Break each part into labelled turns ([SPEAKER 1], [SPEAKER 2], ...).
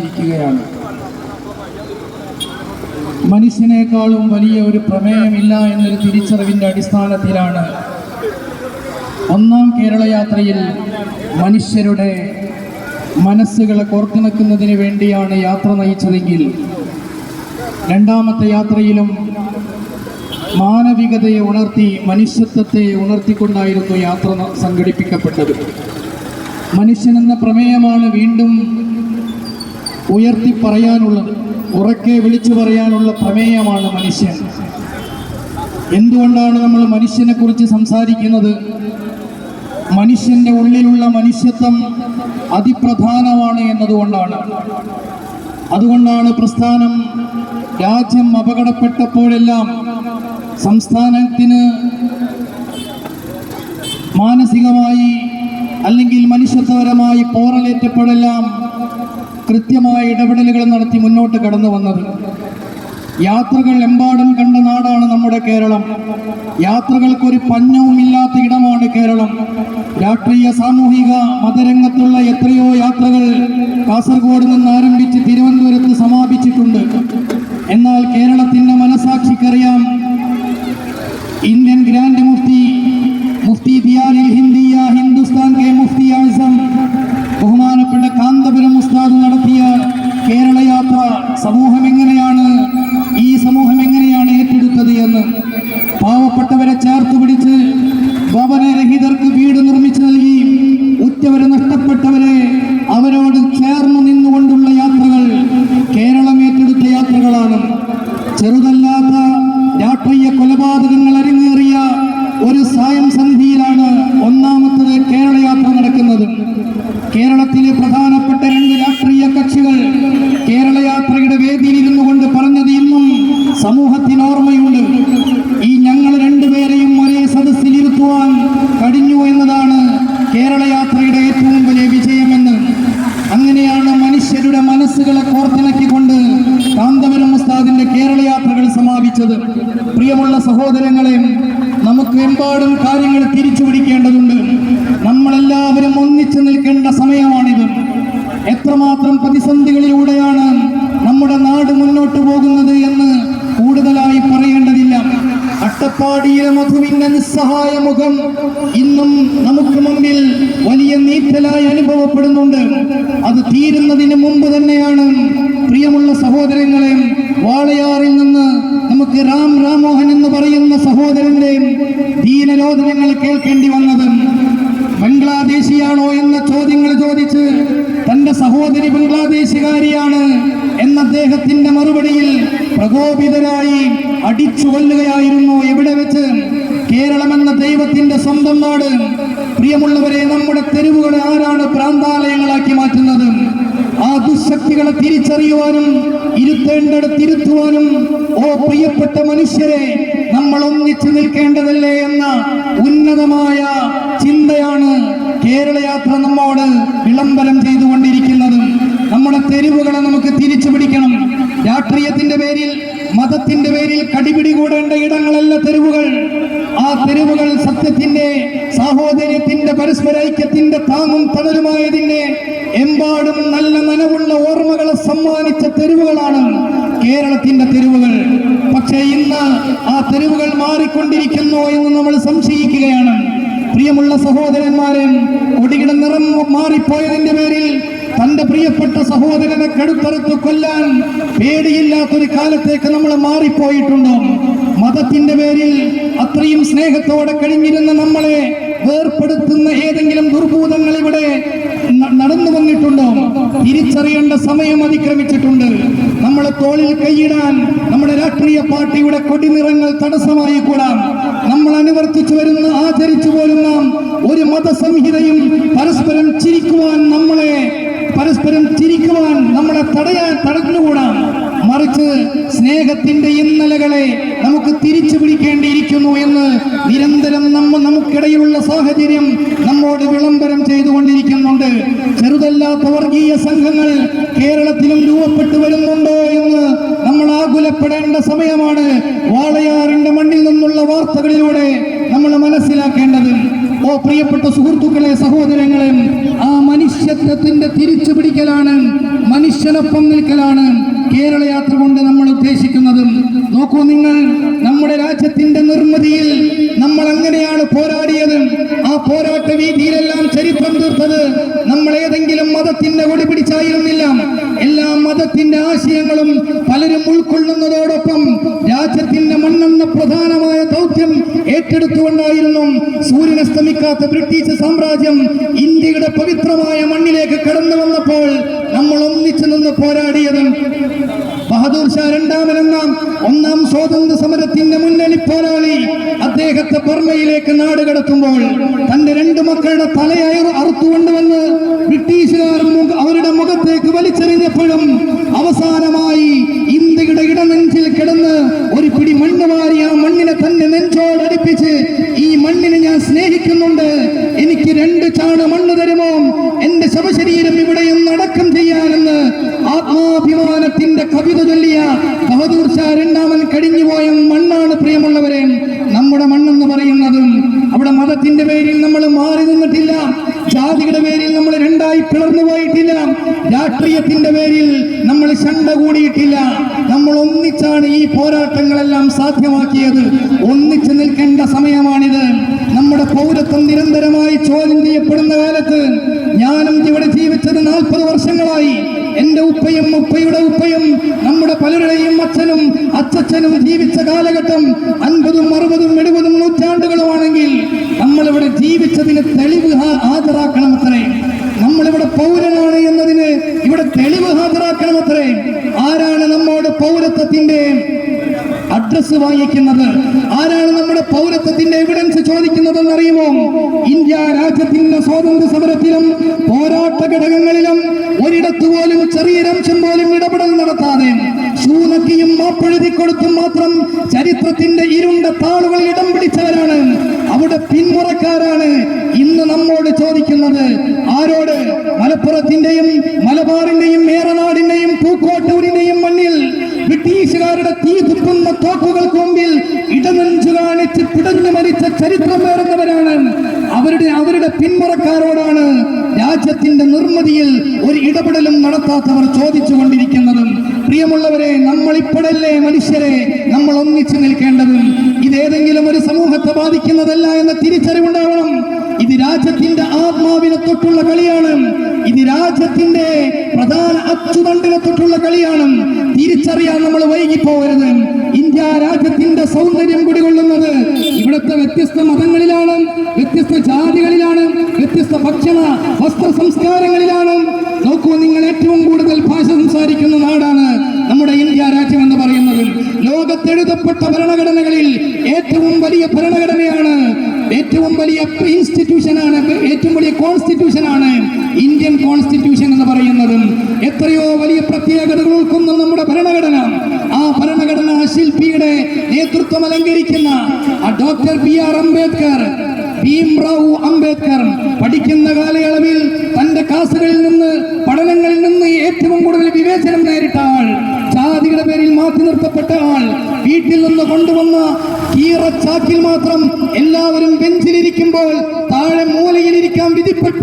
[SPEAKER 1] പറഞ്ഞിരിക്കുകയാണ് മനുഷ്യനേക്കാളും വലിയ ഒരു പ്രമേയമില്ല എന്നൊരു തിരിച്ചറിവിന്റെ അടിസ്ഥാനത്തിലാണ് ഒന്നാം കേരളയാത്രയിൽ മനുഷ്യരുടെ മനസ്സുകളെ കോർത്തിണക്കുന്നതിന് വേണ്ടിയാണ് യാത്ര നയിച്ചതെങ്കിൽ രണ്ടാമത്തെ യാത്രയിലും മാനവികതയെ ഉണർത്തി മനുഷ്യത്വത്തെ ഉണർത്തിക്കൊണ്ടായിരുന്നു യാത്ര സംഘടിപ്പിക്കപ്പെട്ടത്. മനുഷ്യനെന്ന പ്രമേയമാണ് വീണ്ടും ഉയർത്തി പറയാനുള്ള ഉറക്കെ വിളിച്ചു പറയാനുള്ള പ്രമേയമാണ് മനുഷ്യൻ. എന്തുകൊണ്ടാണ് നമ്മൾ മനുഷ്യനെ കുറിച്ച് സംസാരിക്കുന്നത്? മനുഷ്യന്റെ ഉള്ളിലുള്ള മനുഷ്യത്വം അതിപ്രധാനമാണ് എന്നതുകൊണ്ടാണ്. അതുകൊണ്ടാണ് പ്രസ്ഥാനം രാജ്യം അപകടപ്പെട്ടപ്പോഴെല്ലാം സംസ്ഥാനത്തിന് മാനസികമായി അല്ലെങ്കിൽ മനുഷ്യത്വപരമായി പോറലേറ്റപ്പോഴെല്ലാം കൃത്യമായ ഇടപെടലുകൾ നടത്തി മുന്നോട്ട് കടന്നു വന്നത്. യാത്രകൾ എമ്പാടും കണ്ട നാടാണ് നമ്മുടെ കേരളം. യാത്രകൾക്കൊരു പഞ്ഞവുമില്ലാത്ത ഇടമാണ് കേരളം. രാഷ്ട്രീയ സാമൂഹിക മതരംഗത്തുള്ള എത്രയോ യാത്രകൾ കാസർഗോഡ് നിന്ന് ആരംഭിച്ച് തിരുവനന്തപുരത്ത് സമാപിച്ചിട്ടുണ്ട്. എന്നാൽ കേരളത്തിന്റെ മനസാക്ഷിക്കറിയാം മനസ്സുകളെ കോർത്തിണക്കിക്കൊണ്ട് കാന്തപുരം ഉസ്താദിന്റെ കേരള യാത്രകൾ സമാപിച്ചത്. പ്രിയമുള്ള സഹോദരങ്ങളെ നമുക്ക് എമ്പാടും കാര്യങ്ങൾ തിരിച്ചു പിടിക്കേണ്ടതുണ്ട്. നമ്മളെല്ലാവരും ഒന്നിച്ചു നിൽക്കേണ്ട സമയമാണിത്. എത്രമാത്രം പ്രതിസന്ധികളിലൂടെയാണ് നമ്മുടെ നാട് മുന്നോട്ട് പോകുന്നത് എന്ന് കൂടുതലായി പറയേണ്ടതില്ല മധുവിന്റെ നിസ്സഹായ മുഖം ഇന്നും നമുക്ക് മുമ്പിൽ വലിയ നീറ്റലായി അനുഭവപ്പെടുന്നുണ്ട്. അത് തീരുന്നതിന് മുമ്പ് തന്നെയാണ് പ്രിയമുള്ള സഹോദരങ്ങളെ വാളയാറിൽ നിന്ന് നമുക്ക് രാം രാമോഹൻ എന്ന് പറയുന്ന സഹോദരന്റെ ദീനരോധനങ്ങൾ കേൾക്കേണ്ടി വന്നത്. ബംഗ്ലാദേശിയാണോ എന്ന ചോദ്യങ്ങൾ ചോദിച്ച് തന്റെ സഹോദരി ബംഗ്ലാദേശുകാരിയാണ് എന്ന അദ്ദേഹത്തിന്റെ മറുപടിയിൽ പ്രകോപിതരായി അടിച്ചു കൊല്ലുകയായിരുന്നു എവിടെ വെച്ച്? കേരളം എന്ന ദൈവത്തിന്റെ സ്വന്തം നാട്. പ്രിയമുള്ളവരെ നമ്മുടെ തെരുവുകളെ ആരാണ് പ്രാന്താലയങ്ങളാക്കി മാറ്റുന്നത്? ആ ദുശക്തികളെ തിരിച്ചറിയുവാനും ഇരുത്തേണ്ടടുത്ത് തിരുത്തുവാനും ഓ പ്രിയപ്പെട്ട മനുഷ്യരെ നമ്മൾ ഒന്നിച്ചു നിൽക്കേണ്ടതല്ലേ എന്ന ഉന്നതമായ ചിന്തയാണ് കേരളയാത്ര നമ്മോട് വിളംബരം ചെയ്തുകൊണ്ടിരിക്കുന്നത്. നമ്മുടെ തെരുവുകളെ നമുക്ക് തിരിച്ചു പിടിക്കണം. രാഷ്ട്രീയത്തിന്റെ പേരിൽ മതത്തിന്റെ പേരിൽ കടിപിടി കൂടേണ്ട ഇടങ്ങളല്ല തെരുവുകൾ. ആ തെരുവുകൾ സത്യത്തിന്റെ സാഹോദര്യത്തിന്റെ പരസ്പര ഐക്യത്തിന്റെ താങ്ങും തണലുമായതിന്റെ എമ്പാടും നല്ല നനവുള്ള ഓർമ്മകളെ സമ്മാനിച്ച തെരുവുകളാണ് കേരളത്തിന്റെ തെരുവുകൾ. പക്ഷേ ഇന്ന് ആ തെരുവുകൾ മാറിക്കൊണ്ടിരിക്കുന്നു എന്ന് നമ്മൾ സംശയിക്കുകയാണ്. പ്രിയമുള്ള സഹോദരന്മാരെ കൊടിയുടെ നിറം മാറിപ്പോയതിന്റെ പേരിൽ തന്റെ പ്രിയപ്പെട്ട സഹോദരനെ കടുത്തറുത്ത് കൊല്ലാൻ പേടിയില്ലാത്തൊരു കാലത്തേക്ക് നമ്മൾ മാറിപ്പോയിട്ടുണ്ട്. മതത്തിന്റെ പേരിൽ അത്രയും സ്നേഹത്തോടെ കഴിഞ്ഞിരുന്ന നമ്മളെ വേർപ്പെടുത്തുന്ന ഏതെങ്കിലും ദുർഭൂതങ്ങൾ ഇവിടെ നടന്നു വന്നിട്ടുണ്ടോ. തിരിച്ചറിയേണ്ട സമയം അതിക്രമിച്ചിട്ടുണ്ട്. നമ്മളെ തോളിൽ കൈയിടാൻ നമ്മുടെ രാഷ്ട്രീയ പാർട്ടിയുടെ കൊടിനിറങ്ങൾ തടസ്സമായി കൂടാം. നമ്മൾ അനുവർത്തിച്ചു വരുന്ന ആചരിച്ചു പോരുന്ന ഒരു മതസംഹിതയും പരസ്പരം ചിരിക്കുവാൻ നമ്മളെ പരസ്പരം ചിരിക്കുവാൻ നമ്മളെ തടയാൻ തടഞ്ഞുകൂടാം. മറിച്ച് സ്നേഹത്തിന്റെ ഇന്നലകളെ നമുക്ക് തിരിച്ചു പിടിക്കേണ്ടിയിരിക്കുന്നു എന്ന് നിരന്തരം നമ്മ നമുക്കിടയിലുള്ള സാഹചര്യം നമ്മോട് വിളംബരം ചെയ്തുകൊണ്ടിരിക്കുന്നുണ്ട്. ചെറുതല്ലാത്ത വർഗീയ സംഘങ്ങൾ കേരളത്തിലും രൂപപ്പെട്ടു വരുന്നുണ്ടോ എന്ന് നമ്മൾ ആകുലപ്പെടേണ്ട സമയമാണ്. വാളയാറിന്റെ മണ്ണിൽ നിന്നുള്ള വാർത്തകളിലൂടെ നമ്മൾ മനസ്സിലാക്കേണ്ടത്. ഓ പ്രിയപ്പെട്ട സുഹൃത്തുക്കളെ സഹോദരങ്ങളെ ആ മനുഷ്യത്വത്തിന്റെ തിരിച്ചു പിടിക്കലാണ് മനുഷ്യനൊപ്പം നിൽക്കലാണ് കേരള യാത്ര കൊണ്ട് നമ്മൾ ഉദ്ദേശിക്കുന്നത്. നോക്കൂ നിങ്ങൾ നമ്മുടെ രാജ്യത്തിന്റെ നിർമ്മിതിയിൽ നമ്മൾ അങ്ങനെയാണ് പോരാടിയത്? ആ പോരാട്ട വീതിയിലെല്ലാം ചരിത്രം തീർത്തത് നമ്മൾ ഏതെങ്കിലും മതത്തിന്റെ കൊടി പിടിച്ചായിരുന്നില്ല. എല്ലാ മതത്തിന്റെ ആശയങ്ങളും പലരും ഉൾക്കൊള്ളുന്നതോടൊപ്പം രാജ്യത്തിന്റെ മണ്ണെന്ന പ്രധാനമായ ദൗത്യം ഏറ്റെടുത്തുകൊണ്ടായിരുന്നു സൂര്യൻ അസ്തമിക്കാത്ത ബ്രിട്ടീഷ് സാമ്രാജ്യം ഇന്ത്യയുടെ പവിത്രമായ മണ്ണിലേക്ക് കടന്നു വന്നപ്പോൾ നമ്മൾ ഒന്നിച്ചു നിന്ന് പോരാടിയത്. ബഹദൂർ ഷാ രണ്ടാമനെന്ന ഒന്നാം സ്വാതന്ത്ര്യ സമരത്തിന്റെ മുന്നണി പോരാളി അദ്ദേഹത്തെ ബർമയിലേക്ക് നാട് കടത്തുമ്പോൾ തന്റെ രണ്ട് മക്കളുടെ തലയയർ അറുത്തുകൊണ്ടുവന്ന് ബ്രിട്ടീഷുകാർ അവരുടെ മുഖത്തേക്ക് വലിച്ചെറിഞ്ഞപ്പോഴും അവസാനമായി ഇന്ത്യയുടെ ഇടനെഞ്ചിൽ കിടന്ന് ഒരു പിടി മണ്ണ് വാരി ആ മണ്ണിനെ തന്നെ നെഞ്ചോടടുപ്പിച്ച് ഈ മണ്ണിനെ ഞാൻ സ്നേഹിക്കുന്നുണ്ട് എനിക്ക് രണ്ട് ചാണ മണ്ണ് തരുമോ എന്റെ ശവശരീരം ഇവിടെയൊന്ന് അടക്കം ചെയ്യാനെന്ന് ആത്മാഭിമാനത്തിന്റെ കവിത ചൊല്ലിയ ബഹദൂർ ഷാ രണ്ടാമൻ കഴിഞ്ഞുപോയ മണ്ണാണ് പ്രിയമുള്ളവരെ നമ്മുടെ മണ്ണെന്ന് പറയുന്നത് അവിടെ മതത്തിന്റെ പേരിൽ നമ്മൾ മാറി നിന്നിട്ടില്ല ജാതിയുടെ പേരിൽ നമ്മൾ രണ്ടായി പിളർന്നു പോയിട്ടില്ല രാഷ്ട്രീയത്തിന്റെ പേരിൽ നമ്മൾ ശണ്ട കൂടിയിട്ടില്ല. നമ്മൾ ഒന്നിച്ചാണ് ഈ പോരാട്ടങ്ങളെല്ലാം സാധ്യമാക്കിയത്. ഒന്നിച്ചു നിൽക്കേണ്ട സമയമാണിത്. നമ്മുടെ പൗരത്വം നിരന്തരമായി ചോദ്യം ചെയ്യപ്പെടുന്ന കാലത്ത് ഞാനും ഇവിടെ ജീവിച്ചത് നാൽപ്പത് വർഷങ്ങളായി. എന്റെ ഉപ്പയും ഉപ്പയുടെ ഉപ്പയും നമ്മുടെ പലരുടെയും അച്ഛനും അച്ഛനും ജീവിച്ച കാലഘട്ടം അൻപതും അറുപതും എഴുപതും നൂറ്റാണ്ടുകളുമാണെങ്കിൽ നമ്മളിവിടെ ജീവിച്ചതിന് തെളിവ് ഹാ- ഹാജരാക്കണമത്രേ നമ്മളിവിടെ പൗരനാണ് എന്നതിന് ഇവിടെ തെളിവ് ഹാജരാക്കണമത്രേ ആരാണ് നമ്മോട് പൗരത്വത്തിന്റെ അഡ്രസ് വാങ്ങിക്കുന്നത്? ആരാണ് നമ്മുടെ പൗരത്വത്തിന്റെ എവിഡൻസ് ചോദിക്കുന്നതെന്ന് അറിയുമോ ഇന്ത്യ രാജ്യത്തിന്റെ സ്വാതന്ത്ര്യ സമരത്തിലും പോരാട്ട ഘടകങ്ങളിലും ഒരിടത്തു പോലും ചെറിയൊരംശം പോലും ഇടപെടൽ നടത്താതെ ശൂനക്കിയും മാപ്പെഴുതി കൊടുത്തും മാത്രം ചരിത്രത്തിന്റെ ഇരുണ്ട താളുകൾ ഇടം പിടിച്ചവരാണ്. അവിടെ പിന്മുറക്കാരാണ് ഇന്ന് നമ്മോട് ചോദിക്കുന്നത്. ആരോട്? മലപ്പുറത്തിന്റെയും മലബാറിന്റെയും ബ്രിട്ടീഷുകാരുടെ തീ തുപ്പുന്ന തോക്കുകൾക്ക് മുമ്പിൽ ഇടനെഞ്ചു കാണിച്ച് പിടഞ്ഞു മരിച്ച ചരിത്രം വേറുന്നവരാണ് അവരുടെ അവരുടെ പിന്മുറക്കാരോടാണ് രാജ്യത്തിന്റെ നിർമ്മിതിയിൽ ഒരു ഇടപെടലും നടത്താത്തവർ ചോദിച്ചു കൊണ്ടിരിക്കുന്നതും പ്രിയമുള്ളവരെ നമ്മൾ ഇപ്പോഴല്ലേ മനുഷ്യരെ നമ്മൾ ഒന്നിച്ചു നിൽക്കേണ്ടതും? ഇതേതെങ്കിലും ഒരു സമൂഹത്തെ ബാധിക്കുന്നതല്ല എന്ന തിരിച്ചറിവുണ്ടാവണം. ഇത് രാജ്യത്തിന്റെ ആത്മാവിനെ തൊട്ടുള്ള കളിയാണ്. ഇത് രാജ്യത്തിന്റെ പ്രധാന അച്ചുതണ്ടിനെ തൊട്ടുള്ള കളിയാണ്. തിരിച്ചറിയാൻ നമ്മൾ വൈകിപ്പോകരുത്. ഇന്ത്യ രാജ്യത്തിന്റെ സൗന്ദര്യം കുടികൊള്ളുന്നത് ഇവിടുത്തെ വ്യത്യസ്ത മതങ്ങളിലാണ് വ്യത്യസ്ത ജാതികളിലാണ് വ്യത്യസ്ത ഭക്ഷണ വസ്ത്ര സംസ്കാരങ്ങളിലാണ്. നോക്കൂ നിങ്ങൾ ഏറ്റവും കൂടുതൽ ഭാഷ സംസാരിക്കുന്ന നാടാണ് നമ്മുടെ ഇന്ത്യ രാജ്യം എന്ന് പറയുന്നത്. ലോകത്തെഴുതപ്പെട്ട ഭരണഘടനകളിൽ ഏറ്റവും വലിയ ഭരണഘടനയാണ് ഏറ്റവും വലിയ ഇൻസ്റ്റിറ്റ്യൂഷനാണ് ഏറ്റവും വലിയ കോൺസ്റ്റിറ്റ്യൂഷനാണ് ഇന്ത്യൻ കോൺസ്റ്റിറ്റ്യൂഷൻ എന്ന് പറയുന്നതും എത്രയോ വലിയ പ്രത്യേകതകൾ ഉൾക്കുന്ന നമ്മുടെ ഭരണഘടന. ആ ഭരണഘടനാ ശില്പിയുടെ നേതൃത്വം അലങ്കരിക്കുന്ന doctor B R Ambedkar Bhimrao Ambedkar പഠിക്കുന്ന കാലയളവിൽ തന്റെ ക്ലാസുകളിൽ നിന്ന് പഠനങ്ങളിൽ നിന്ന് ഏറ്റവും കൂടുതൽ വിവേചനം നേരിട്ട ആൾ ജാതിയുടെ പേരിൽ മാറ്റി നിർത്തപ്പെട്ട ആൾ വീട്ടിൽ നിന്ന് കൊണ്ടുവന്ന കീറച്ചാക്കിൽ മാത്രം എല്ലാവരും ബെഞ്ചിലിരിക്കുമ്പോൾ താഴെ മൂലയിലിരിക്കാൻ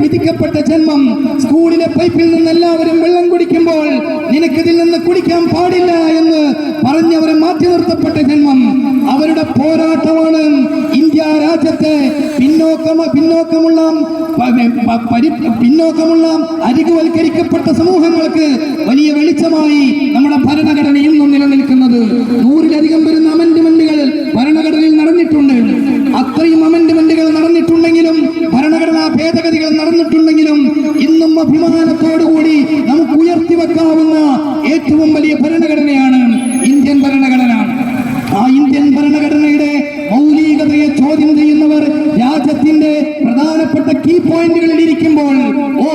[SPEAKER 1] വിധിക്കപ്പെട്ട ജന്മം സ്കൂളിലെ പൈപ്പിൽ നിന്ന് എല്ലാവരും വെള്ളം കുടിക്കുമ്പോൾ നിനക്കിതിൽ നിന്ന് കുടിക്കാൻ പാടില്ല എന്ന് പറഞ്ഞവരെ മാറ്റി നിർത്തപ്പെട്ട ജന്മം. അവരുടെ പോരാട്ടമാണ് ഇന്ത്യ രാജ്യത്തെ പിന്നോക്കമ പിന്നോക്കമുള്ള പിന്നോക്കമുള്ള അരികുവൽക്കരിക്കപ്പെട്ട സമൂഹങ്ങൾക്ക് വലിയ വെളിച്ചമായി നമ്മുടെ ഭരണഘടന ഇന്നും നിലനിൽക്കുന്നത്. നൂറിലധികം വരുന്ന അമെന്റ്മെന്റുകൾ ഭരണഘടനയിൽ നടന്നിട്ടുണ്ട്. അത്രയും അമെന്റ്മെന്റുകൾ നടന്നിട്ടുണ്ടെങ്കിലും ഭരണഘടനാ ഭേദഗതികൾ നടന്നിട്ടുണ്ടെങ്കിലും ഇന്നും അഭിമാനത്തോടുകൂടി നമുക്ക് ഉയർത്തി വെക്കാവുന്ന ഏറ്റവും വലിയ ഭരണഘടനയാണ് ഇന്ത്യൻ ഭരണഘടന ആ ഇന്ത്യൻ ഭരണഘടനയുടെ മൗലികതയെ ചോദ്യം ചെയ്യുന്നവർ രാജ്യത്തിന്റെ പ്രധാനപ്പെട്ട കീ പോയിന്റുകളിൽ ഇരിക്കുമ്പോൾ ഓ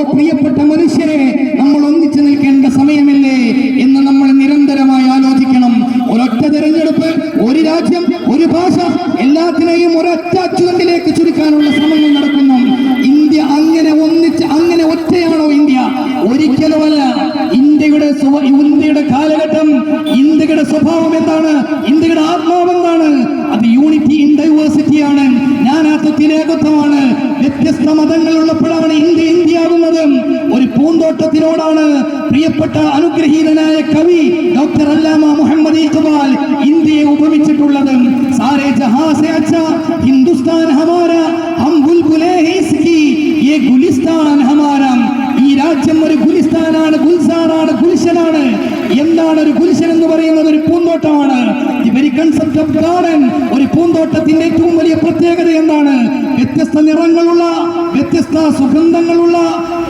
[SPEAKER 1] പ്രിയപ്പെട്ട മനുഷ്യരെ നമ്മൾ ഒന്നിച്ചു നിൽക്കേണ്ട സമയമല്ലേ എന്ന് നമ്മൾ നിരന്തരമായി ആലോചിക്കണം ഒരൊറ്റ തെരഞ്ഞെടുപ്പ് ഒരു രാജ്യം ഒരു ഭാഷ എല്ലാത്തിനെയും ഒരൊറ്റ അച്ചുതണ്ടിലേക്ക് ചുരുക്കാനുള്ള ശ്രമങ്ങൾ നടക്കുന്നു ഇന്ത്യ അങ്ങനെ ഒന്നിച്ച് അങ്ങനെ ഒറ്റയാണോ ഇന്ത്യ ഒരിക്കലുമല്ല ഇന്ത്യയുടെ സ്വ- ഇന്ത്യയുടെ കാലഘട്ടം ഇന്ത്യയുടെ സ്വഭാവം എന്താണ് ഇന്ത്യയുടെ ആത്മാവ് എന്താണ് അത് യൂണിറ്റി ഇൻ ഡൈവേഴ്സിറ്റിയാണ് ജ്ഞാനാത്വത്തിൽ ഏകത്വമാണ് വ്യത്യസ്ത മതങ്ങളുള്ളപ്പോഴാണ് ഇന്ത്യ ഇന്ത്യയാകുന്നത് ഒരു പൂന്തോട്ടത്തിനോടാണ് പ്രിയപ്പെട്ട അനുഗ്രഹീതനായ അല്ലാമ മുഹമ്മദ് ഇഖ്ബാൽ ഇന്ത്യയെ ഉപമിച്ചിട്ടുള്ളത് സാരേ ജഹാ സെ അച്ഛാ ഹിന്ദുസ്ഥാൻ ഹമാര ഹം ബുൽബുലേ ഹേ ഇസ്കി യേ ഗുലിസ്ഥാൻ ഹമാര. ഈ രാജ്യം ഒരു ഗുലിസ്ഥാനാണ് ഗുൽസാറാണ് ഗുൽഷനാണ് എന്താണ് ഒരു ഗുൽഷൻ എന്ന് പറയുന്നത്? ഒരു പൂന്തോട്ടമാണ്. The very concept of garden ഒരു പൂന്തോട്ടത്തിന്റെ ഏറ്റവും വലിയ പ്രത്യേകത എന്താണ്? വ്യത്യസ്ത നിറങ്ങളുള്ള വ്യത്യസ്ത സുഗന്ധങ്ങളുള്ള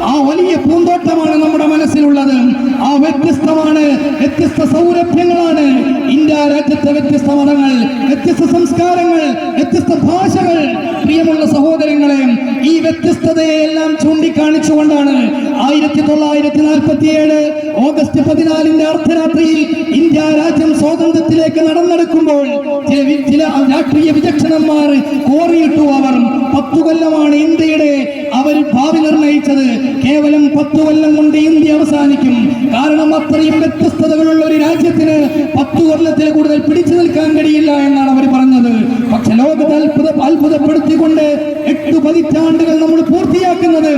[SPEAKER 1] ആ വലിയ പൂന്തോട്ടമാണ് നമ്മുടെ മനസ്സിലുള്ളത്. ആ വ്യത്യസ്തമാണ് വ്യത്യസ്ത സൗരഭ്യങ്ങളാണ്. ഇന്ത്യ രാജ്യത്തെ വ്യത്യസ്ത മതങ്ങൾ വ്യത്യസ്ത സംസ്കാരങ്ങൾ വ്യത്യസ്ത ഭാഷകൾ. പ്രിയമുള്ള സഹോദരങ്ങളെ ഈ വ്യത്യസ്തതയെ എല്ലാം ചൂണ്ടിക്കാണിച്ചുകൊണ്ടാണ് ആയിരത്തി തൊള്ളായിരത്തി നാൽപ്പത്തി ഏഴ് ഓഗസ്റ്റ് പതിനാലിന്റെ അർദ്ധരാത്രിയിൽ ഇന്ത്യ രാജ്യം സ്വാതന്ത്ര്യത്തിലേക്ക് നടന്നെടുക്കുമ്പോൾ ചില രാഷ്ട്രീയ വിചക്ഷണന്മാർ കോറിയിട്ടു അവർ പത്തു കൊല്ലമാണ് ഇന്ത്യയുടെ അവർ ഭാവി നിർണയിച്ചത് കേവലം പത്തു കൊല്ലം കൊണ്ട് ഇന്ത്യ അവസാനിക്കും. കാരണം അത്രയും വ്യത്യസ്തതകളുള്ള ഒരു രാജ്യത്തിന് പത്തു കൊല്ലത്തിൽ കൂടുതൽ പിടിച്ചു നിൽക്കാൻ കഴിയില്ല എന്നാണ് അവർ പറഞ്ഞത്. ലോകത്തെ അത്ഭുത അത്ഭുതപ്പെടുത്തിക്കൊണ്ട് എട്ട് പതിറ്റാണ്ടുകൾ നമ്മൾ പൂർത്തിയാക്കുന്നത്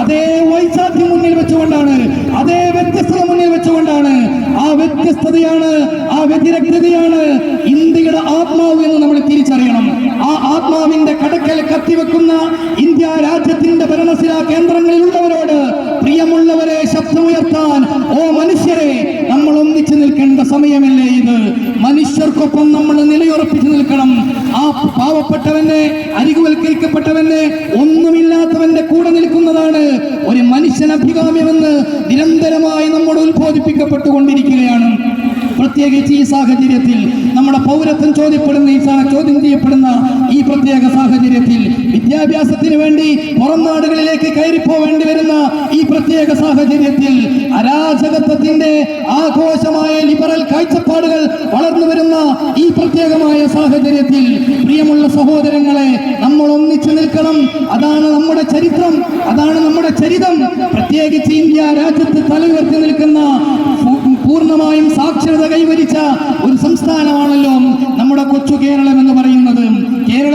[SPEAKER 1] അതേ വൈശാഖ്യം മുന്നിൽ വെച്ചുകൊണ്ടാണ് അതേ വ്യത്യസ്തത മുന്നിൽ വെച്ചുകൊണ്ടാണ്. ആ വ്യത്യസ്തതയാണ് ആ വ്യതിരക്തതയാണ് ഇന്ത്യയുടെ ആത്മാവ് എന്ന് നമ്മൾ തിരിച്ചറിയണം. ആ ആത്മാവിന്റെ കടക്കൽ കത്തിവെക്കുന്ന ഇന്ത്യ രാജ്യത്തിന്റെ ഭരണശിലാ കേന്ദ്രങ്ങളിലുള്ളവരോട് പ്രിയമുള്ളവരെ ശബ്ദമുയർത്താൻ. ഓ മനുഷ്യരെ നമ്മൾ ഒന്നിച്ചു നിൽക്കേണ്ട സമയമല്ലേ ഇത്? മനുഷ്യർക്കൊപ്പം നമ്മൾ നിലയുറപ്പിച്ചു നിൽക്കണം. ആ പാവപ്പെട്ടവന്റെ അരികുവൽക്കരിക്കപ്പെട്ടവന്റെ ഒന്നുമില്ലാത്തവന്റെ കൂടെ നിൽക്കുന്നതാണ് ഒരു മനുഷ്യൻ അഭികാമ്യമെന്ന് നിരന്തരമായി നമ്മോട് ഉത്ബോധിപ്പിക്കപ്പെട്ടുകൊണ്ടിരിക്കുകയാണ്. പ്രത്യേകിച്ച് ഈ സാഹചര്യത്തിൽ നമ്മുടെ പൗരത്വം ചോദ്യപ്പെടുന്ന ഈ ചോദ്യം ചെയ്യപ്പെടുന്ന ഈ പ്രത്യേക സാഹചര്യത്തിൽ വിദ്യാഭ്യാസത്തിന് വേണ്ടി പുറം നാടുകളിലേക്ക് കയറിപ്പോവേണ്ടി വരുന്ന ഈ പ്രത്യേക സാഹചര്യത്തിൽ അരാജകത്വത്തിന്റെ ആഘോഷമായ ലിബറൽ കാഴ്ചപ്പാടുകൾ വളർന്നു വരുന്ന ഈ പ്രത്യേകമായ സാഹചര്യത്തിൽ പ്രിയമുള്ള സഹോദരങ്ങളെ നമ്മൾ ഒന്നിച്ചു നിൽക്കണം. അതാണ് നമ്മുടെ ചരിത്രം. അതാണ് നമ്മുടെ ചരിതം. പ്രത്യേകിച്ച് ഇന്ത്യ രാജ്യത്ത് തലയുയർത്തി നിൽക്കുന്ന പൂർണമായും സാക്ഷരത കൈവരിച്ച ഒരു സംസ്ഥാനമാണല്ലോ നമ്മുടെ കൊച്ചു കേരളം എന്ന് പറയുന്നത്.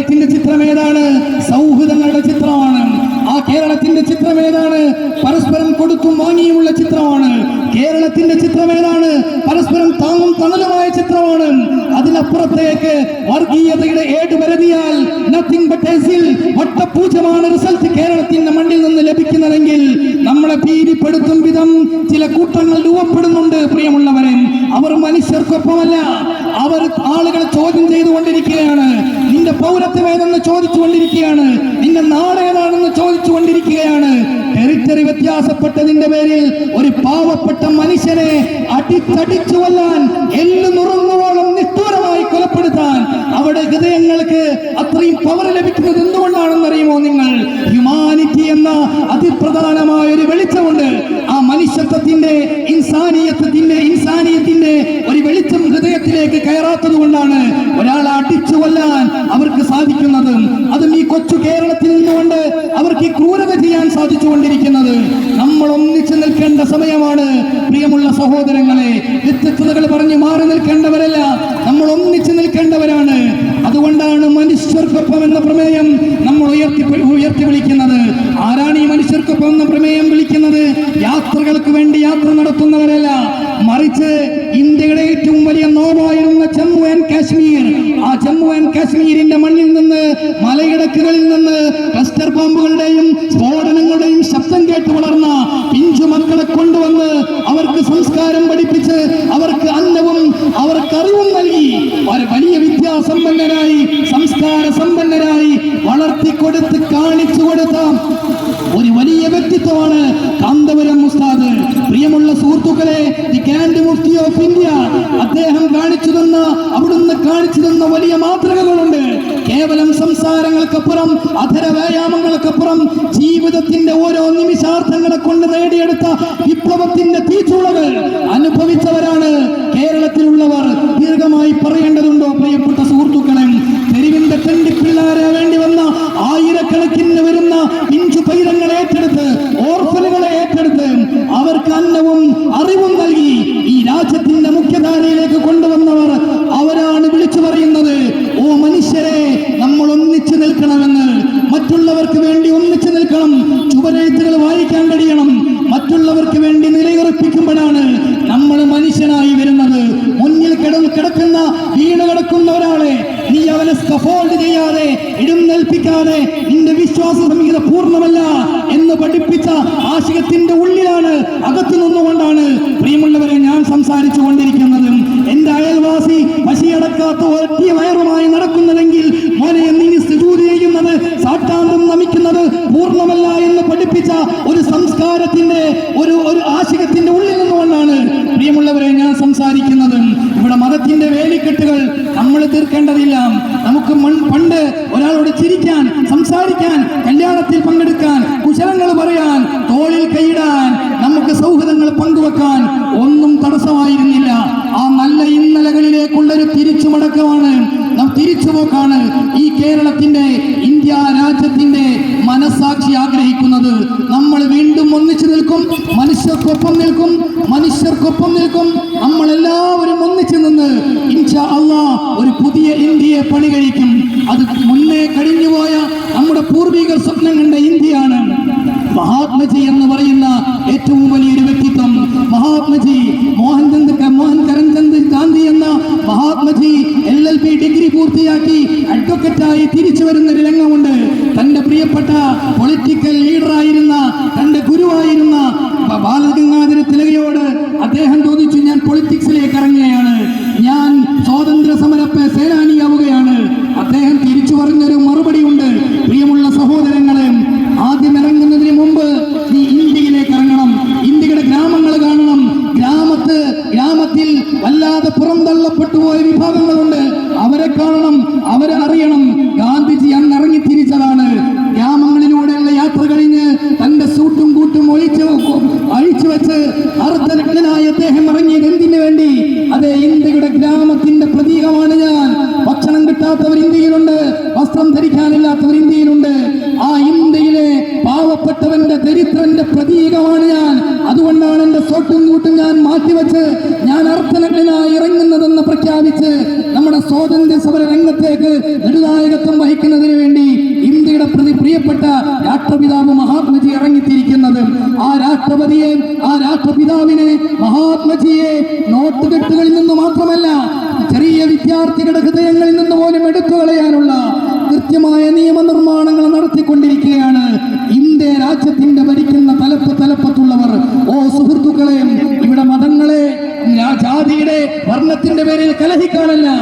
[SPEAKER 1] കേരളത്തിന്റെ ചിത്രം ഏതാണ്? സൗഹൃദങ്ങളുടെ ചിത്രമാണ്. ആ കേരളത്തിന്റെ ചിത്രം ഏതാണ്? പരസ്പരം കൊടുക്കും വാങ്ങിയുമുള്ള ചിത്രമാണ്. കേരളത്തിന്റെ ചിത്രം ഏതാണ്? പരസ്പരം താങ്ങും തണലുമായ ചിത്രമാണ്. അതിനപ്പുറത്തേക്ക് വർഗീയതയുടെ ഏട് വരുതിയാൽ നത്തിങ് ബട്ട് വട്ടപൂജമാണ് റിസൾട്ട് കേരളത്തിന്റെ മണ്ണിൽ നിന്ന് ലഭിക്കുന്നതെങ്കിൽ നമ്മളെ ഭീതിപ്പെടുത്തും വിധം ചില കൂട്ടങ്ങൾ രൂപപ്പെടുന്നുണ്ട് പ്രിയമുള്ളവരെ. അവർ മനുഷ്യർക്കൊപ്പമല്ല. അവർ ആളുകളെ ചോദ്യം ചെയ്തുകൊണ്ടിരിക്കുകയാണ്. പൗരത്വം ഏതെന്ന് ചോദിച്ചുകൊണ്ടിരിക്കുകയാണ്. നിന്റെ നാട് ഏതാണെന്ന് ചോദിച്ചുകൊണ്ടിരിക്കുകയാണ്. ടെറിറ്ററി വ്യത്യാസപ്പെട്ടതിന്റെ പേരിൽ ഒരു പാവപ്പെട്ട മനുഷ്യനെ അടിച്ചടിച്ചു കൊല്ലാൻ എല്ലു നിഷ്ഠൂരമായി അവിടെ ഹൃദയങ്ങൾക്ക് അത്രയും പവർ ലഭിക്കുന്നത് എന്തുകൊണ്ടാണെന്ന് അറിയുമോ നിങ്ങൾ? ഹ്യൂമാനിറ്റി എന്ന അതിപ്രധാനമായ ഒരു വെളിച്ചമുണ്ട്. ആ മനുഷ്യത്വത്തിന്റെ ഇൻസാനീയത്വത്തിന്റെ ഇൻസാനിയത്തിന്റെ ഒരു വെളിച്ചം ഹൃദയത്തിലേക്ക് കയറാത്തത് കൊണ്ടാണ് ഒരാളെ അടിച്ചു കൊല്ലാൻ അവർക്ക് സാധിക്കുന്നത്. അതും ഈ കൊച്ചു കേരളത്തിൽ നിന്നുകൊണ്ട് അവർക്ക് ഈ ക്രൂരത ചെയ്യാൻ സാധിച്ചുകൊണ്ടിരിക്കുന്നത്. നമ്മൾ ഒന്നിച്ചു നിൽക്കേണ്ട സമയമാണ്. പ്രിയമുള്ള സഹോദരങ്ങളെ വ്യത്യസ്തതകൾ പറഞ്ഞു മാറി നിൽക്കേണ്ടവരല്ല നമ്മൾ ഒന്നിച്ചു നിൽക്കേണ്ടവരാണ് അതുകൊണ്ടാണ് മനുഷ്യർക്കൊപ്പം എന്ന പ്രമേയം നമ്മൾ ഉയർത്തി ഉയർത്തി വിളിക്കുന്നത് ആരാണ് ഈ മനുഷ്യർക്കൊപ്പം എന്ന പ്രമേയം വിളിക്കുന്നത് യാത്രകൾക്ക് വേണ്ടി യാത്ര നടത്തുന്നവരല്ല. മറിച്ച് ഇന്ത്യയുടെ ഏറ്റവും വലിയ നോവായിരുന്ന ജമ്മു ആൻഡ് കാശ്മീർ ആ ജമ്മു ആൻഡ് കാശ്മീരിന്റെ മണ്ണിൽ നിന്ന് മലയിടക്കുകളിൽ നിന്ന് ക്ലസ്റ്റർ ബോംബുകളുടെയും സ്ഫോടനങ്ങളുടെയും ശബ്ദം കേട്ട് വളർന്ന പിഞ്ചു മക്കളെ കൊണ്ടുവന്ന് അവർക്ക് സംസ്കാരം പഠിപ്പിച്ച് അവർക്ക് അന്നവും അവർക്ക് അറിവും നൽകി. ഒരു വലിയ വിദ്യാസമ്പന്നരായി സംസ്കാര സമ്പന്നരായി വളർത്തിക്കൊടുത്ത് കാണിച്ചു കൊടുത്ത ഒരു വലിയ വ്യക്തിത്വമാണ് കാന്തപുരം ഉസ്താദ് പ്രിയമുള്ള സുഹൃത്തുക്കളെ the grand mufti of India അദ്ദേഹം കാണിച്ചു തന്ന അവിടുന്ന് കാണിച്ചു തന്ന വലിയ മാതൃകകളുണ്ട്. കേവലം സംസാരങ്ങൾക്കപ്പുറം അധര വ്യായാമങ്ങൾക്കപ്പുറം ജീവിതത്തിന്റെ ഓരോ നിമിഷാർത്ഥങ്ങളെ കൊണ്ട് നേടിയെടുത്ത വിപ്ലവത്തിന്റെ തീച്ചൂളകൾ. അനുഭവിച്ചവരാണ് കേരളത്തിലുള്ളവർ ദീർഘമായി പറയേണ്ടതുണ്ടോ പ്രിയപ്പെട്ട സുഹൃത്തുക്കളെ തെരുവിന്റെ തെണ്ടിപ്പിള്ളാരെ വേണ്ടി വന്ന ആയിരക്കണക്കിന് വരുന്ന ഇഞ്ചു പൈരങ്ങളെ ഏറ്റെടുത്ത് ഓർഫനുകളെ ഏറ്റെടുത്ത് അവർക്ക് അന്നവും അറിവും നൽകി ഈ രാജ്യത്തിന്റെ മുഖ്യധാരയിലേക്ക് കൊണ്ടുവന്നവർ അവരാണ് വിളിച്ചു പറയുന്നത് ഓ മനുഷ്യ സ്കഫോൾഡ് ചെയ്യാതെ എഴുന്നേൽപ്പിക്കാതെ നിന്റെ വിശ്വാസ സംഹിത പൂർണമല്ല എന്ന് പഠിപ്പിച്ച ആശയത്തിന്റെ ഉള്ളിലാണ് അകത്തു നിന്നുകൊണ്ടാണ് പ്രിയമുള്ളവരെ ഞാൻ സംസാരിച്ചു കൊണ്ടിരിക്കുന്നത്. എന്റെ അയൽവാസി പശിയടക്കാത്ത ഒറ്റ വയറുമായി നടക്കുന്നതെങ്കിൽ മോനെ നീ സ്ഥിതി ചെയ്യുന്നത് സാക്ഷാന്തം നമിക്കുന്നത് പൂർണമല്ല എന്ന് പഠിപ്പിച്ച ഒരു സംസ്കാരത്തിന്റെ ഒരു ഒരു ആശയത്തിന്റെ ഉള്ളിൽ നിന്നുകൊണ്ടാണ് പ്രിയമുള്ളവരെ ഞാൻ സംസാരിക്കുന്നത്. മതത്തിന്റെ നമ്മൾ തീർക്കേണ്ടതില്ല. നമുക്ക് പണ്ട് ഒരാളോട് ചിരിക്കാൻ സംസാരിക്കാൻ കല്യാണത്തിൽ പങ്കെടുക്കാൻ കുശലങ്ങൾ പറയാൻ തോളിൽ കൈയിടാൻ നമുക്ക് സൗഹൃദങ്ങൾ പങ്കുവെക്കാൻ ഒന്നും തടസ്സമായിരുന്നില്ല. ആ നല്ല ഇന്നലകളിലേക്കുള്ള ഒരു തിരിച്ചുമടക്കമാണ് നാം തിരിച്ചുപോക്കാണ് ഈ കേരളത്തിന്റെ ഇന്ത്യ രാജ്യത്തിന്റെ മനസാക്ഷി ആഗ്രഹിക്കുന്നത്. നമ്മൾ വീണ്ടും ഒന്നിച്ചു നിൽക്കും മനുഷ്യർക്കൊപ്പം നിൽക്കും മനുഷ്യർക്കൊപ്പം നിൽക്കും നമ്മൾ എല്ലാവരും ഒന്നിച്ചു നിന്ന് ഇൻഷാ അള്ളാ ഒരു പുതിയ ഇന്ത്യയെ പണി കഴിക്കും. അത് മുന്നേ കഴിഞ്ഞുപോയ നമ്മുടെ പൂർവികർ സ്വപ്നം കണ്ട ഇന്ത്യയാണ്. മഹാത്മജി എന്ന് പറയുന്ന ഏറ്റവും വലിയൊരു വ്യക്തിത്വം. മഹാത്മജി മോഹൻചന്ദ് മോഹൻ കരംചന്ദ് ഗാന്ധി എന്ന Mahatmaji L L B degree പൂർത്തിയാക്കി അഡ്വക്കറ്റായി തിരിച്ചു വരുന്ന ഒരു രംഗമുണ്ട്. തന്റെ പ്രിയപ്പെട്ട പൊളിറ്റിക്കൽ ലീഡറായിരുന്ന തന്റെ ഗുരുവായിരുന്ന ബാലഗംഗാധര തിലകയോട് അദ്ദേഹം ചോദിച്ചു ഞാൻ പൊളിറ്റിക്സിലേക്ക് ഇറങ്ങുകയാണ് ഞാൻ സ്വാതന്ത്ര്യ സമര സേനാനിയാവുകയാണ് അദ്ദേഹം തിരിച്ചു പറഞ്ഞൊരു മറുപടി ഉണ്ട് പ്രിയമുള്ള സഹോദരങ്ങളെ ആദ്യം ഇറങ്ങുന്നതിന് മുമ്പ് നീ ഇന്ത്യയിലേക്ക് ഇറങ്ങണം ഇന്ത്യയുടെ ഗ്രാമങ്ങൾ കാണണം ഗ്രാമത്ത് ഗ്രാമത്തിൽ വല്ലാതെ പുറന്തള്ളപ്പെട്ടു പോയ വിഭാഗങ്ങളുണ്ട് അവരെ കാണണം അവരെ അറിയണം ഗാന്ധിജി അന്ന് ഇറങ്ങി തിരിച്ചതാണ് ഗ്രാമങ്ങളിലൂടെയുള്ള യാത്ര കഴിഞ്ഞ് തന്റെ സൂട്ടും കൂട്ടും ഒഴിച്ചു അഴിച്ചു വെച്ച് അർദ്ധനഗ്നനായ അദ്ദേഹം ഇറങ്ങിയത് എന്തിനു വേണ്ടി അതെ ഇന്ത്യയുടെ ഗ്രാമത്തിന്റെ പ്രതീകമാണ് ഞാൻ ഭക്ഷണം കിട്ടാത്തവർ ഇന്ത്യയിലുണ്ട് വസ്ത്രം ധരിക്കാനില്ലാത്തവർ ഇന്ത്യയിലുണ്ട് ആ ഇന്ത്യയിലെ പാവപ്പെട്ടവന്റെ ദരിദ്രന്റെ പ്രതീകമാണ് ഞാൻ അതുകൊണ്ടാണ് എന്റെ സോട്ടും കൂട്ടും ഞാൻ മാറ്റിവെച്ച് ഞാൻ അർത്ഥനഗ്നായി ഇറങ്ങുന്നതെന്ന് പ്രഖ്യാപിച്ച് നമ്മുടെ സ്വാതന്ത്ര്യ സമര രംഗത്തേക്ക് നെടുനായകത്വം വഹിക്കുന്നതിന് വേണ്ടി ഇന്ത്യയുടെ പ്രതി പ്രിയപ്പെട്ട രാഷ്ട്രപിതാവ് മഹാത്മജി ഇറങ്ങിത്തിരിക്കുന്നത്. ആ രാഷ്ട്രപതിയെ ആ രാഷ്ട്രപിതാവിനെ മഹാത്മജിയെ നോട്ടുകെട്ടുകളിൽ നിന്ന് മാത്രമല്ല ചെറിയ വിദ്യാർത്ഥികളുടെ ഹൃദയങ്ങളിൽ നിന്ന് പോലും എടുത്തു കളയാനുള്ള കൃത്യമായ നിയമനിർമ്മാണങ്ങൾ നടത്തിക്കൊണ്ടിരിക്കുകയാണ്. ഇന്ത്യ രാജ്യത്തിന്റെ ഭരിക്കുന്ന തലപ്പ് തലപ്പത്തുള്ളവർ ഓ സുഹൃത്തുക്കളെ ഇവിടെ മതങ്ങളെ ജാതിയുടെ വർണത്തിന്റെ പേരിൽ കലഹിക്കാനല്ല.